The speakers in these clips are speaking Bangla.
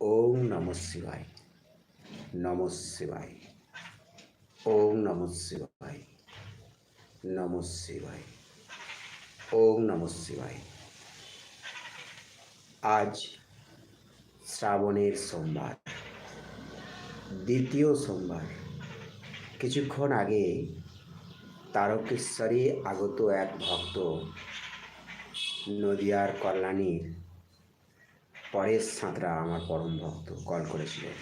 ওম নম শিবায়। নম শিবায়। ওম নম শিবায়। নম শিবায়। ওম নম শিবায়। আজ শ্রাবণের সোমবার। দ্বিতীয় সোমবার। কিছুক্ষণ আগে তারকেশ্বরী আগত এক ভক্ত নদিয়ার কল্যাণীর পরেশ সাঁতরা আমার পরম ভক্ত কল করেছিলেন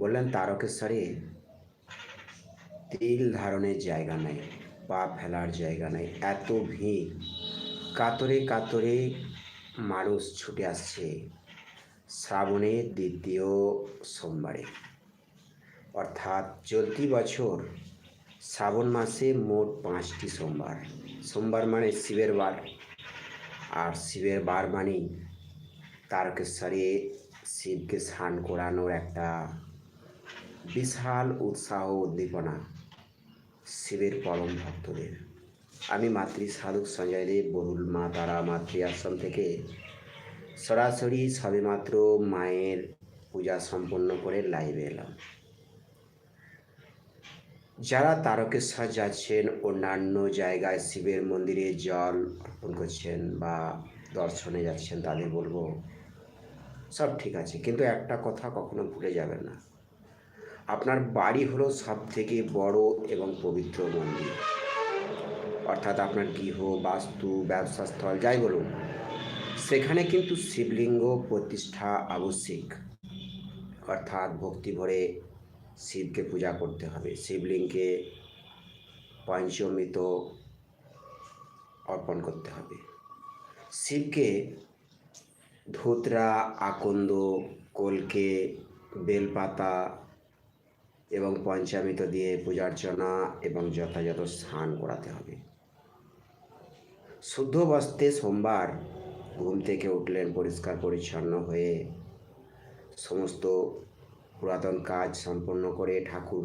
বললেন, তারকেশ্বরে তিল ধারণের জায়গা নেই, পা ফেলার জায়গা নেই, এত ভিড়। কাতরে কাতরে মানুষ ছুটে আসছে শ্রাবণের দ্বিতীয় সোমবারে। অর্থাৎ চলতি বছর শ্রাবণ মাসে মোট পাঁচটি সোমবার। সোমবার মানে শিবের বার। আর শিবের বার মানেই তারকেশ্বরে শিবকে স্নান করানোর একটা বিশাল উৎসাহ উদ্দীপনা শিবের পরম ভক্তদের। আমি মাতৃ সাধক সঞ্জয় দেব, বরুল মা তারা মাতৃ আশ্রম থেকে সরাসরি সবেমাত্র মায়ের পূজা সম্পন্ন করে লাইভে এলাম। যারা তারকেশ্বর যাচ্ছেন, অন্যান্য জায়গায় শিবের মন্দিরে জল অর্পণ করছেন বা দর্শনে যাচ্ছেন, তাদের বলব, সব ঠিক আছে, কিন্তু একটা কথা কখনো ভুলে যাবেন না। আপনার বাড়ি হলো সব থেকে বড় এবং পবিত্র মন্দির। অর্থাৎ আপনার গৃহ, বাস্তু, ব্যবসাস্থল, যাই বলুন, সেখানে কিন্তু শিবলিঙ্গ প্রতিষ্ঠা আবশ্যিক। অর্থাৎ ভক্তি ভরে শিবকে পূজা করতে হবে। শিবলিঙ্গকে পঞ্চমৃত অর্পণ করতে হবে। শিবকে ধুতরা, আকন্দ, কলকে, বেলপাতা এবং পঞ্চামৃত দিয়ে পূজার্চনা এবং যথাযথ স্নান করাতে হবে। শুদ্ধ বস্তে সোমবার ঘুম থেকে উঠলেন, পরিষ্কার, পরিচ্ছন্ন হয়ে সমস্ত পুরাতন কাজ সম্পন্ন করে ঠাকুর